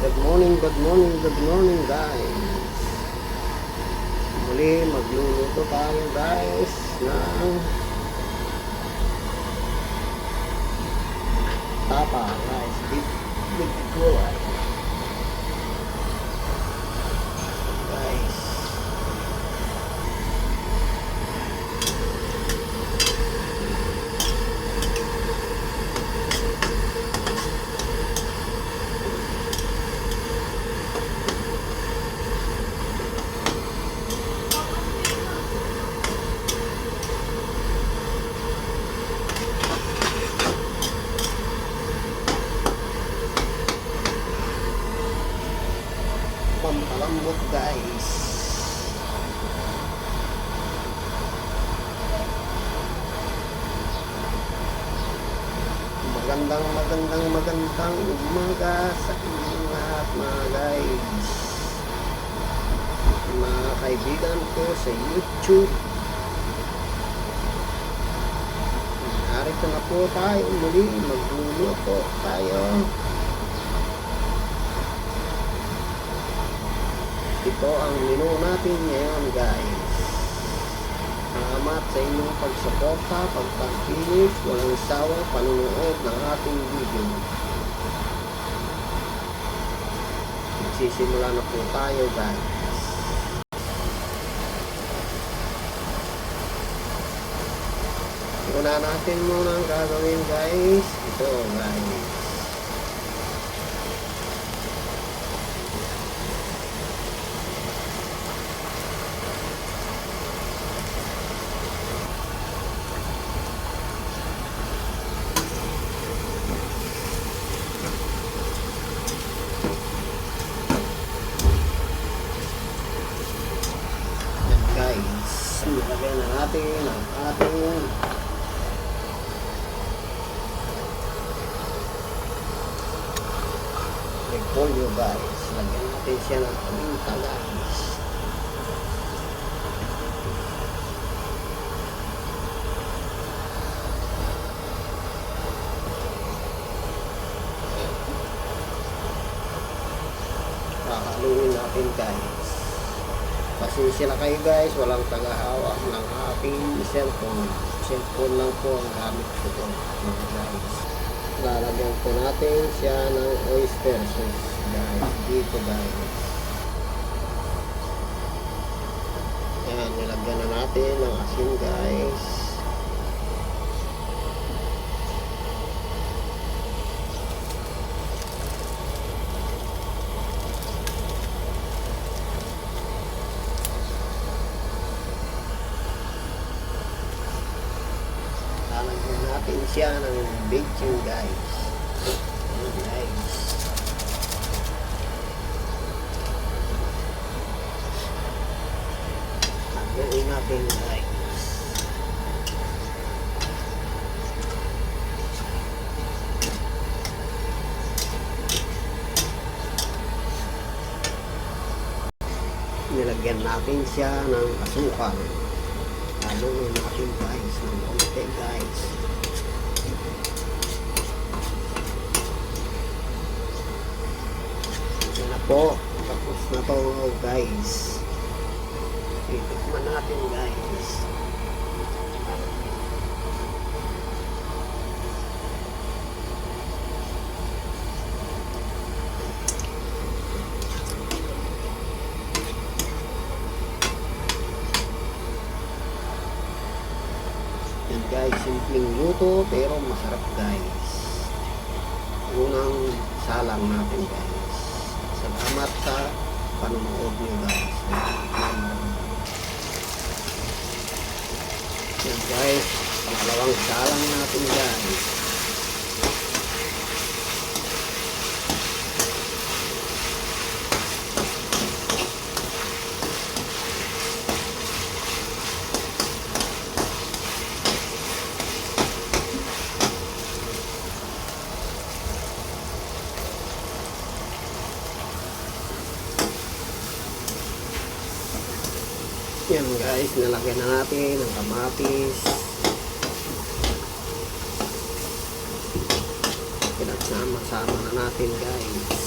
Good morning, good morning, good morning guys. Muli magluluto tayo guys ng tapa guys. Big, big gulay. Guys. Pampalambot guys. Magandang magandang magandang umaga sa inyong lahat mga guys. Mga kaibigan ko sa YouTube. Narito na po tayo muli. Magluluto tayo. Ito ang menu natin ngayon guys. Salamat sa inyong pagsuporta, pagpakinig, walang sawang panunood ng ating video. Magsisimula na po tayo guys. Una natin muna ang gagawin guys. Ito guys. Yan guys, na natin ang ating repolyo guys. Lagyan natin siya ng paminta guys. Kakaluin natin guys. Pasensya na kayo guys, walang tagahawak ng aking cellphone. Cellphone lang po ang gamit ko to mga guys. Lalagyan po natin siya ng oyster sauce guys. Dito guys. Ayan, nilagyan na natin ng asin guys. Siya ng bacon guys. Ayan, guys. Haluin natin guys. Nilagyan natin siya ng asukal. Haluin natin guys ng konti guys. Ito na po. Tapos na to guys. Titikman natin guys. Yan guys, simpleng luto pero masarap guys. Unang salang natin guys. Salamat sa panonood niyo guys. Yan guys, pangalawang salang natin guys. Yan guys, nalagyan na natin ang kamatis. Pinagsama-sama na natin guys.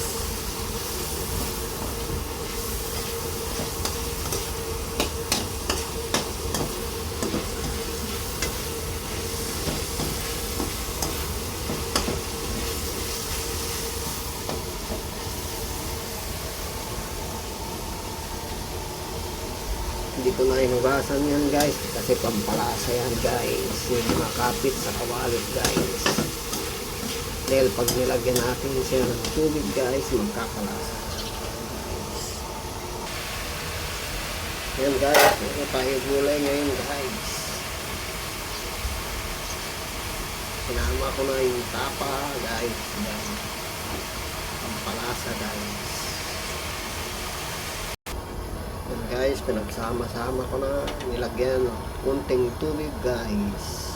Ko na inugasan yan guys kasi pampalasa yan guys. Yung makapit sa kawalit guys. Dahil pag nilagyan natin siya ng tubig guys, magkakalasa. Yan guys, ito tayo gulay ngayon guys. Sinama ko na yung tapa guys. Pampalasa guys. Yan guys, pinagsama-sama ko na. Nilagyan ng kunting tubig guys.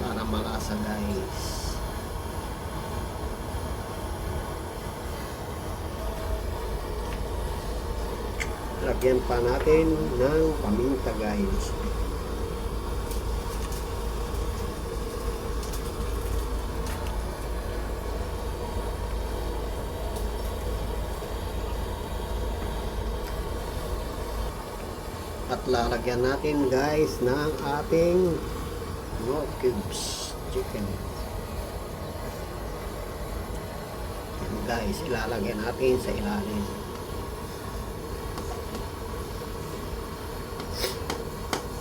Para malasa guys. Lagyan pa natin ng paminta guys. Lalagyan natin guys ng ating no cubes chicken. Yan, guys, ilalagyan natin sa ilalim.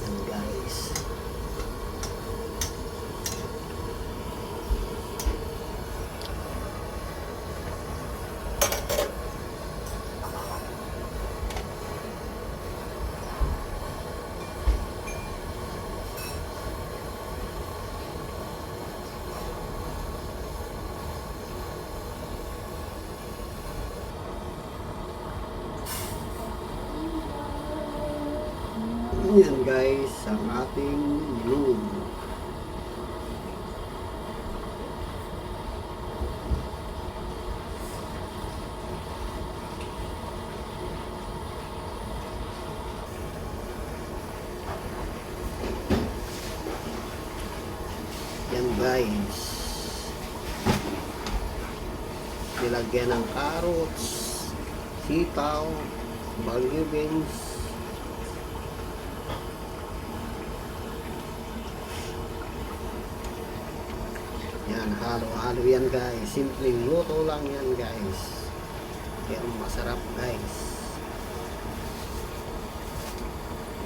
Yan guys. Yan guys, ang ating menu. Yan guys. Nilagyan ng carrots, sitaw, bagyo beans, halo-halo yan guys. Simpleng luto lang yan guys. Pero masarap guys.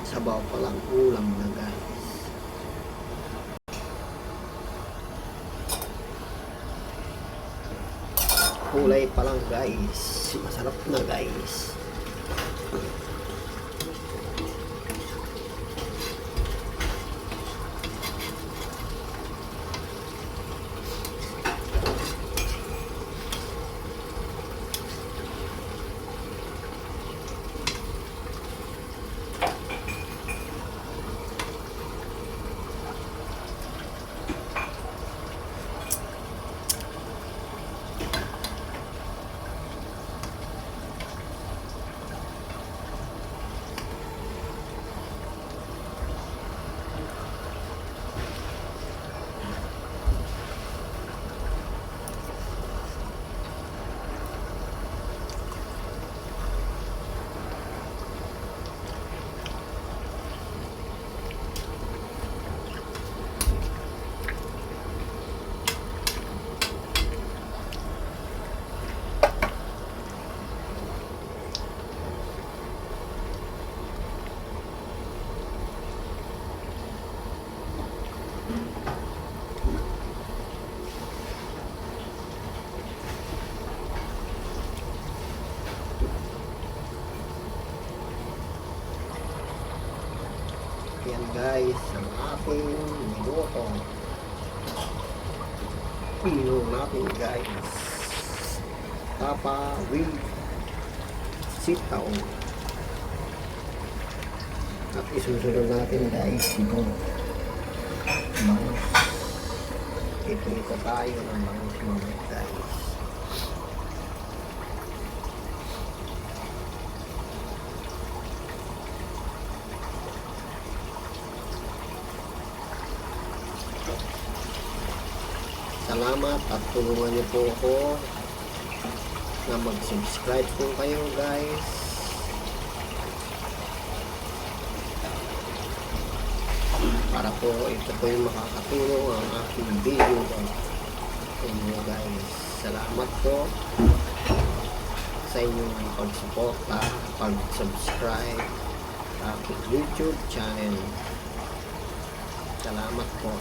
Sabaw pa lang ulam na guys. Kulay pa lang guys. Masarap na guys. Guys, ang ating minuto. Pino natin guys. Tapa with sitaw. At isusunod natin guys ito. Bangus. Ito ito tayo ng bangus mga guys. Salamat at tulungan niyo po ako na mag-subscribe po kayo guys. Para po ito po yung makakatulong ang aking video sa inyo guys. Salamat po sa inyong pag-suporta, pag-subscribe aking YouTube channel. Salamat po.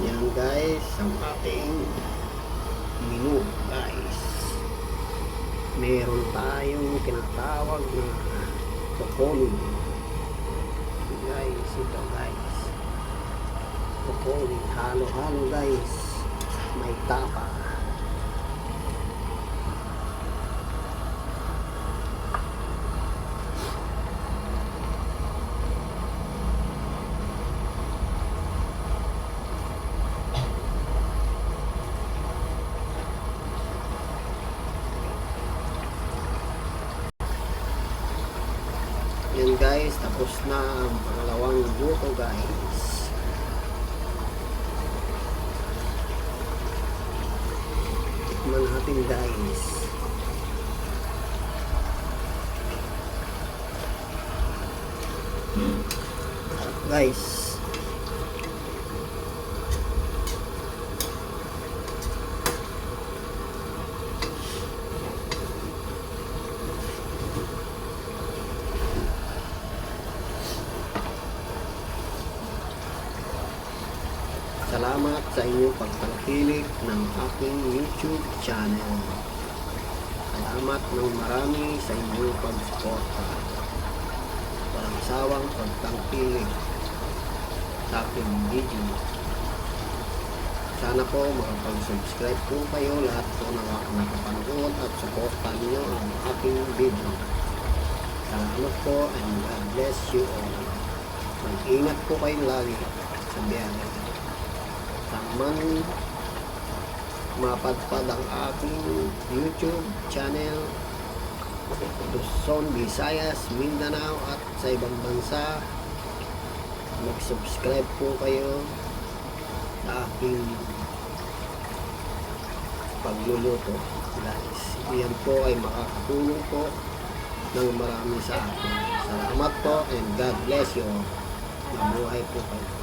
Yan guys, ang ating menu guys. Meron tayong tinatawag na kokoli. Guys, ito guys. Kokoli, halo-halo guys. May tapa. Yan guys, tapos na ang pangalawang luto guys. Tikman natin guys. Guys. Salamat sa inyong pagtangkilik ng aking YouTube channel. Salamat ng marami sa inyong pagsuporta. Walang sawang pagtangkilik sa aking video. Sana po makapag-subscribe po kayo lahat po na nakapanood at suporta niyo ang aking video. Salamat po and God bless you all. Mag-ingat po kayo lagi sa biyahe man mapadpad ang aking YouTube channel Luzon, Visayas, Mindanao at sa ibang bansa. Mag-subscribe po kayo sa aking pagluluto guys. Yan po ay makakatulong po ng marami sa akin. Salamat po and God bless you mabuhay po kayo